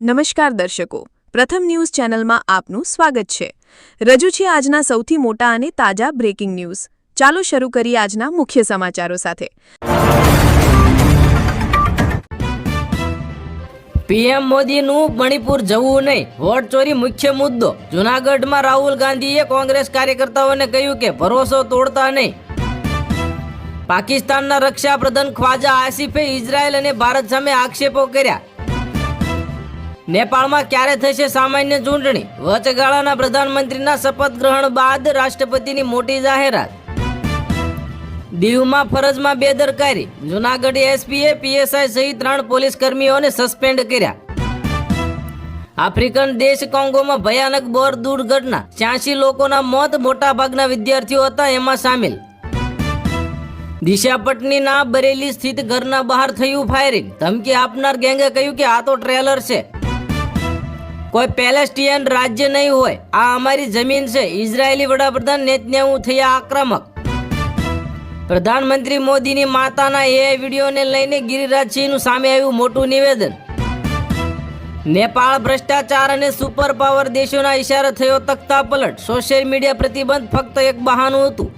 નમસ્કાર દર્શકો. પ્રથમ ન્યૂઝ ચેનલમાં આપનું સ્વાગત છે. રજૂ છે આજના સૌથી મોટા અને તાજા બ્રેકિંગ ન્યૂઝ. ચાલો શરૂ કરીએ આજના મુખ્ય સમાચારો સાથે. પીએમ મોદીનું મણિપુર જવું નહીં, વોટ ચોરી મુખ્ય મુદ્દો. જુનાગઢમાં રાહુલ ગાંધીએ કોંગ્રેસ કાર્યકર્તાઓને કહ્યું કે ભરોસો તોડતા નહીં. પાકિસ્તાનના રક્ષા પ્રધાન ખ્વાજા આસિફે ઇઝરાયલ અને ભારત સામે આક્ષેપો કર્યા. નેપાળમાં ક્યારે થશે સામાન્ય ચૂંટણી? વચગાળાના પ્રધાનમંત્રીના શપથ ગ્રહણ બાદ રાષ્ટ્રપતિની મોટી જાહેરાત. દીવમાં ફરજમાં બેદરકારી. જુનાગઢ એસપીએ પીએસઆઈ સહિત ત્રણ પોલીસ કર્મીઓને સસ્પેન્ડ કર્યા. આફ્રિકન દેશ કોંગોમાં ભયાનક બોર દુર્ઘટના. છ્યાસી લોકોના મોત મોટાભાગના વિદ્યાર્થીઓ હતા એમાં સામેલ. દિશા પટનીના બરેલી સ્થિત ઘરના બહાર થયું ફાયરિંગ. ધમકી આપનાર ગેંગે કહ્યું કે આ તો ટ્રેલર છે. કોઈ પેલેસ્ટિયન રાજ્ય નહીં હોય. આ અમારી જમીન છે. ઇઝરાયેલી વડાપ્રધાન નેતન્યાહુ થયા આક્રમક. પ્રધાનમંત્રી મોદીની માતાના એ વિડીયોને લઈને ગિરિરાજસિંહનું સામે આવ્યું મોટું નિવેદન. નેપાળ ભ્રષ્ટાચાર અને સુપર પાવર દેશોના ઇશારો થયો તખતા પલટ. સોશિયલ મીડિયા પ્રતિબંધ ફક્ત એક બહાનું હતું.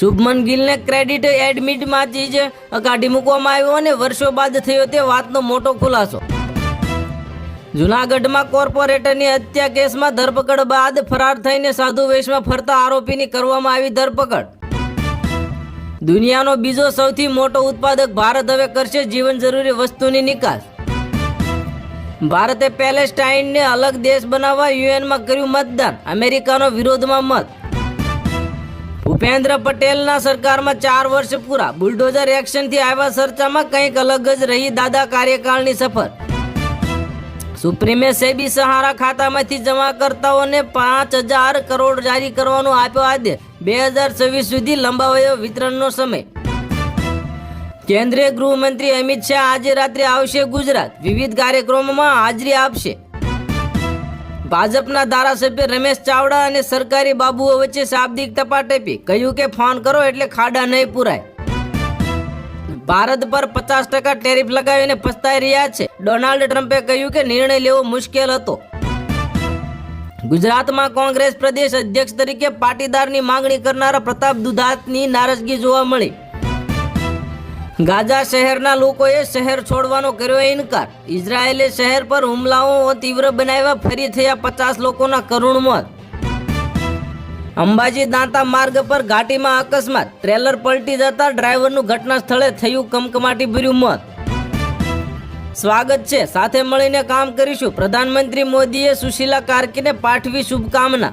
શુભમન ગિલને ક્રેડિટ એડમિટમાંથી જ કાઢી મૂકવામાં આવ્યો અને વર્ષો બાદ થયો તે વાતનો મોટો ખુલાસો. જુનાગઢમાં કોર્પોરેટરની હત્યા કેસમાં ધરપકડ બાદ ફરાર થઈને સાધુ વેશમાં ફરતા આરોપીની કરવામાં આવી ધરપકડ. દુનિયાનો બીજો સૌથી મોટો ઉત્પાદક ભારત હવે કરશે જીવન જરૂરી વસ્તુની નિકાસ. ભારતે પેલેસ્ટાઇનને અલગ દેશ બનાવવા યુએનમાં કર્યું મતદાન. અમેરિકાનો વિરોધમાં મત. ભૂપેન્દ્ર પટેલના સરકારમાં ચાર વર્ષ પૂરા. બુલડોઝર એક્શનથી આવ્યા ચર્ચામાં કંઈક અલગ જ રહી દાદા કાર્યકાળની સફર. સુપ્રીમે સેબી સહારા ખાતામાંથી જમાકર્તાઓને પાંચ હજાર કરોડ જારી કરવાનો આપ્યો આદેશ. બે હજાર છવ્વીસ સુધી લંબાવાયો વિતરણનો સમય. કેન્દ્રીય ગૃહમંત્રી અમિત શાહ આજે રાત્રે આવશે ગુજરાત. વિવિધ કાર્યક્રમોમાં હાજરી આપશે. ભાજપના ધારાસભ્ય રમેશ ચાવડા અને સરકારી બાબુઓ વચ્ચે શાબ્દિક ટપાટપી કહ્યું કે ફોન કરો એટલે ખાડા નહીં પુરાય. ભારત પર પચાસ ટકા ટેરિફ લગાવીને પસ્તાઈ રહ્યા છે. ડોનાલ્ડ ટ્રમ્પે કહ્યું કે નિર્ણય લેવો મુશ્કેલ હતો. ગુજરાતમાં કોંગ્રેસ પ્રદેશ અધ્યક્ષ તરીકે પાટીદારની માંગણી કરનારા પ્રતાપ દુધાતની નારાજગી જોવા મળી. ગાઝા શહેરના લોકોએ શહેર છોડવાનો કર્યો ઇનકાર. ઇઝરાયેલે શહેર પર હુમલાઓ તીવ્ર બનાવ્યા, ફરી થયા પચાસ લોકોના કરુણ મોત. અંબાજી દાંતા માર્ગ પર ઘાટીમાં અકસ્માત. ટ્રેલર પલટી જતા ડ્રાઈવરનું ઘટના સ્થળે થયું કમકમાટી ભર્યું મોત સ્વાગત છે. સાથે મળીને કામ કરીશું. પ્રધાનમંત્રી મોદીએ સુશીલા કાર્કીને પાઠવી શુભકામના.